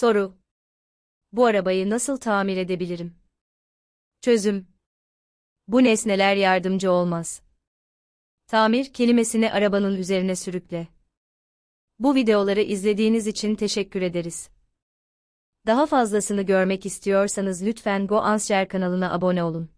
Soru. Bu arabayı nasıl tamir edebilirim? Çözüm. Bu nesneler yardımcı olmaz. Tamir kelimesini arabanın üzerine sürükle. Bu videoları izlediğiniz için teşekkür ederiz. Daha fazlasını görmek istiyorsanız lütfen GoAnsher kanalına abone olun.